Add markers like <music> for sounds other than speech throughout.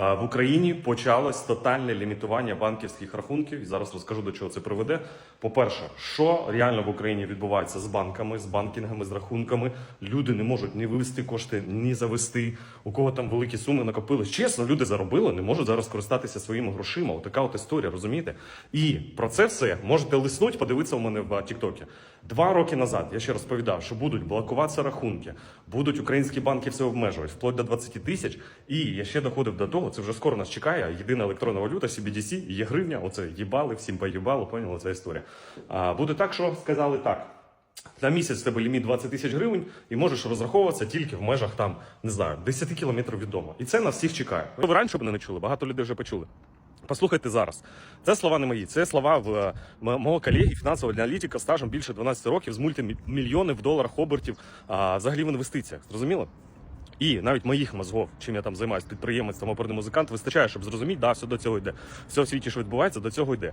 В Україні почалось тотальне лімітування банківських рахунків. І зараз розкажу до чого це приведе. По-перше, що реально в Україні відбувається з банками, з банкінгами, з рахунками. Люди не можуть ні вивести кошти, ні завести. У кого там великі суми накопились. Чесно, люди заробили, не можуть зараз користатися своїми грошима. Отака от історія, розумієте? І про це все можете лиснуть, подивитися у мене в Тіктокі. Два роки назад я ще розповідав, що будуть блокуватися рахунки, будуть українські банки все обмежувати, вплоть до 20 тисяч. І я ще доходив до того, це вже скоро нас чекає. Єдина електронна валюта, CBDC, є гривня. Оце їбали, всім поїбало, поняли, ця історія. А буде так, що сказали так. На місяць тебе ліміт 20 тисяч гривень, і можеш розраховуватися тільки в межах там, не знаю, 10 кілометрів від дому. І це нас всіх чекає. Ви раніше б не чули, багато людей вже почули. Послухайте зараз. Це слова не мої, це слова в е, мого колеги, фінансового аналітика стажем більше 12 років з мультимільйонів в доларах обертів, а взагалі в інвестиціях. Зрозуміло? І навіть моїх мозгов, чим я там займаюся, підприємець, там оперний музикант, вистачає, щоб зрозуміти, да, все до цього йде. Все в світі, що відбувається, до цього йде.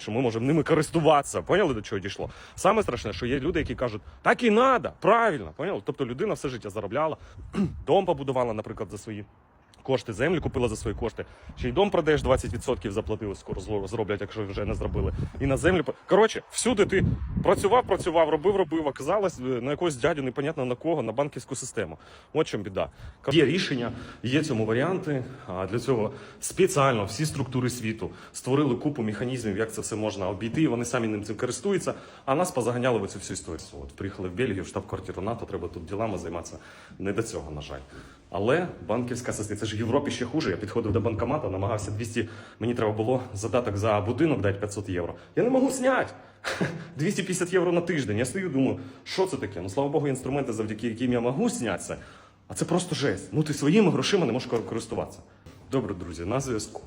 що ми можемо ними користуватися. Поняли до чого дійшло? Саме страшне, що є люди, які кажуть, так і треба, правильно, поняли? Тобто людина все життя заробляла, <clears throat> дом побудувала, наприклад, за свої. Кошти землю купила за свої кошти. Ще й дом продаєш 20% заплатили, скоро зроблять, якщо вже не зробили. І на землю. Коротше, всюди ти працював, працював, робив, робив, оказалось е, на якогось дядю, непонятно на кого, на банківську систему. От чим біда. Є рішення, є цьому варіанти. А для цього спеціально всі структури світу створили купу механізмів, як це все можна обійти. Вони самі ним цим користуються. А нас позаганяли в цю всю історію. От приїхали в Бельгію, в штаб-квартиру НАТО. Треба тут ділами займатися. Не до цього, на жаль. Але банківська система, це ж Європі ще хуже. Я підходив до банкомата, намагався 200, мені треба було задаток за будинок дати 500 євро. Я не можу зняти. <laughs> 250 євро на тиждень. Я стою, думаю, що це таке? Ну слава Богу, інструменти, завдяки яким я можу знятися. А це просто жесть. Ну ти своїми грошима не можеш користуватися. Добре, друзі, на зв'язку.